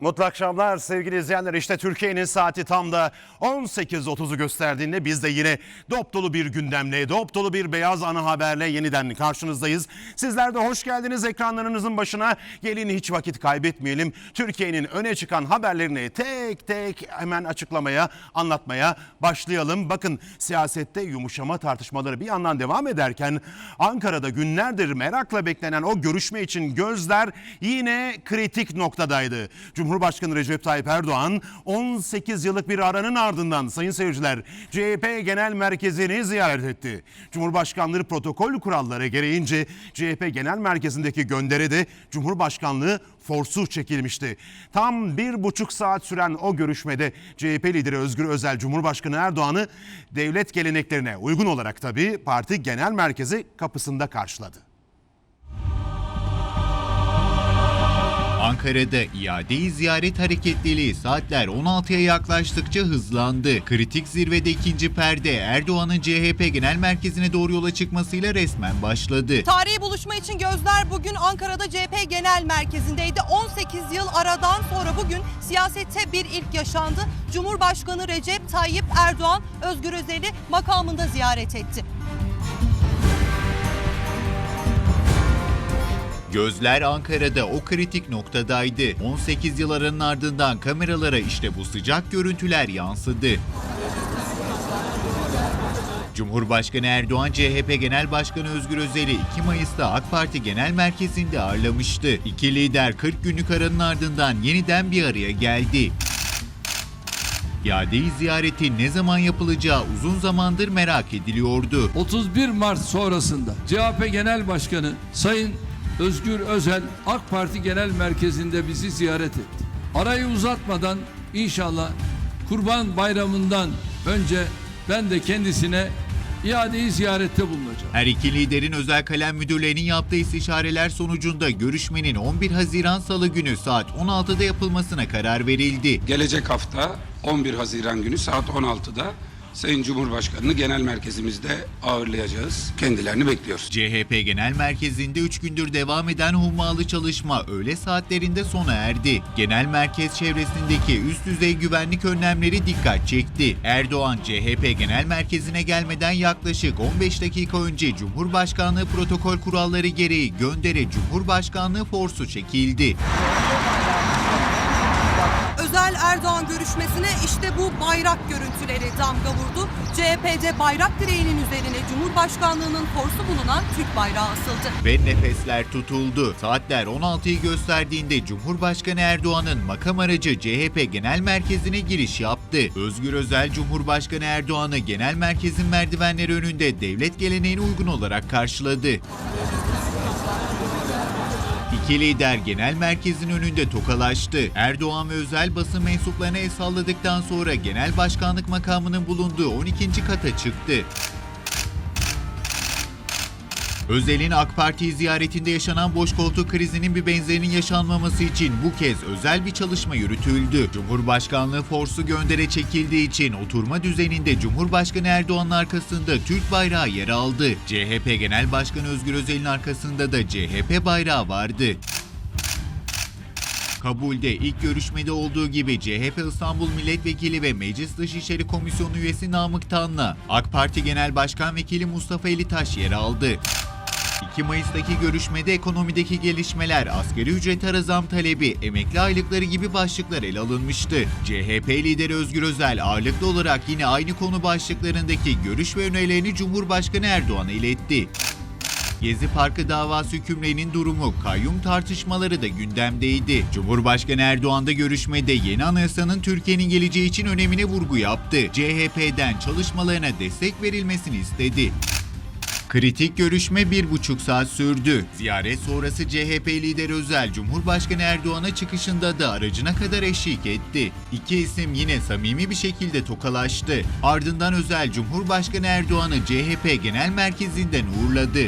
Mutlu akşamlar sevgili izleyenler. İşte Türkiye'nin saati tam da 18.30'u gösterdiğinde biz de yine dop dolu bir gündemle, dop dolu bir beyaz ana haberle yeniden karşınızdayız. Sizler de hoş geldiniz ekranlarınızın başına. Gelin hiç vakit kaybetmeyelim. Türkiye'nin öne çıkan haberlerini tek tek hemen açıklamaya, anlatmaya başlayalım. Bakın siyasette yumuşama tartışmaları bir yandan devam ederken Ankara'da günlerdir merakla beklenen o görüşme için gözler yine kritik noktadaydı. Cumhurbaşkanı Recep Tayyip Erdoğan 18 yıllık bir aranın ardından sayın seyirciler CHP Genel Merkezi'ni ziyaret etti. Cumhurbaşkanlığı protokol kuralları gereğince CHP Genel Merkezi'ndeki gönderide Cumhurbaşkanlığı forsu çekilmişti. Tam bir buçuk saat süren o görüşmede CHP lideri Özgür Özel Cumhurbaşkanı Erdoğan'ı devlet geleneklerine uygun olarak tabii parti genel merkezi kapısında karşıladı. Ankara'da iade ziyaret hareketliliği saatler 16'ya yaklaştıkça hızlandı. Kritik zirvede ikinci perde Erdoğan'ın CHP Genel Merkezi'ne doğru yola çıkmasıyla resmen başladı. Tarihi buluşma için gözler bugün Ankara'da CHP Genel Merkezi'ndeydi. 18 yıl aradan sonra bugün siyasette bir ilk yaşandı. Cumhurbaşkanı Recep Tayyip Erdoğan Özgür Özel'i makamında ziyaret etti. Gözler Ankara'da o kritik noktadaydı. 18 yıl ardından kameralara işte bu sıcak görüntüler yansıdı. Cumhurbaşkanı Erdoğan CHP Genel Başkanı Özgür Özel'i 2 Mayıs'ta AK Parti Genel Merkezi'nde ağırlamıştı. İki lider 40 günlük aranın ardından yeniden bir araya geldi. İade ziyareti ne zaman yapılacağı uzun zamandır merak ediliyordu. 31 Mart sonrasında CHP Genel Başkanı Sayın Özgür Özel AK Parti Genel Merkezi'nde bizi ziyaret etti. Arayı uzatmadan inşallah Kurban Bayramı'ndan önce ben de kendisine iadeyi ziyarette bulunacağım. Her iki liderin özel kalem müdürlerinin yaptığı istişareler sonucunda görüşmenin 11 Haziran Salı günü saat 16'da yapılmasına karar verildi. Gelecek hafta 11 Haziran günü saat 16'da Sayın Cumhurbaşkanı'nı genel merkezimizde ağırlayacağız. Kendilerini bekliyoruz. CHP Genel Merkezi'nde 3 gündür devam eden hummalı çalışma öğle saatlerinde sona erdi. Genel merkez çevresindeki üst düzey güvenlik önlemleri dikkat çekti. Erdoğan CHP Genel Merkezi'ne gelmeden yaklaşık 15 dakika önce Cumhurbaşkanlığı protokol kuralları gereği göndere Cumhurbaşkanlığı forsu çekildi. Özel Erdoğan görüşmesine işte bu bayrak görüntüleri damga vurdu. CHP'de bayrak direğinin üzerine Cumhurbaşkanlığının forsu bulunan Türk bayrağı asıldı. Ve nefesler tutuldu. Saatler 16'yı gösterdiğinde Cumhurbaşkanı Erdoğan'ın makam aracı CHP Genel Merkezi'ne giriş yaptı. Özgür Özel Cumhurbaşkanı Erdoğan'ı genel merkezin merdivenleri önünde devlet geleneğine uygun olarak karşıladı. İki lider genel merkezin önünde tokalaştı. Erdoğan ve özel basın mensuplarına el salladıktan sonra genel başkanlık makamının bulunduğu 12. kata çıktı. Özel'in AK Parti ziyaretinde yaşanan boş koltuk krizinin bir benzerinin yaşanmaması için bu kez özel bir çalışma yürütüldü. Cumhurbaşkanlığı forsu göndere çekildiği için oturma düzeninde Cumhurbaşkanı Erdoğan'ın arkasında Türk bayrağı yer aldı. CHP Genel Başkanı Özgür Özel'in arkasında da CHP bayrağı vardı. Kabul'de ilk görüşmede olduğu gibi CHP İstanbul Milletvekili ve Meclis Dışişleri Komisyonu üyesi Namık Tan'la AK Parti Genel Başkan Vekili Mustafa Elitaş yer aldı. 2 Mayıs'taki görüşmede ekonomideki gelişmeler, asgari ücret zam talebi, emekli aylıkları gibi başlıklar ele alınmıştı. CHP lideri Özgür Özel ağırlıklı olarak yine aynı konu başlıklarındaki görüş ve önerilerini Cumhurbaşkanı Erdoğan'a iletti. Gezi Parkı davası hükümlerinin durumu, kayyum tartışmaları da gündemdeydi. Cumhurbaşkanı Erdoğan da görüşmede yeni anayasanın Türkiye'nin geleceği için önemine vurgu yaptı. CHP'den çalışmalarına destek verilmesini istedi. Kritik görüşme bir buçuk saat sürdü. Ziyaret sonrası CHP lideri Özel, Cumhurbaşkanı Erdoğan'a çıkışında da aracına kadar eşlik etti. İki isim yine samimi bir şekilde tokalaştı. Ardından Özel, Cumhurbaşkanı Erdoğan'ı CHP Genel Merkezi'nden uğurladı.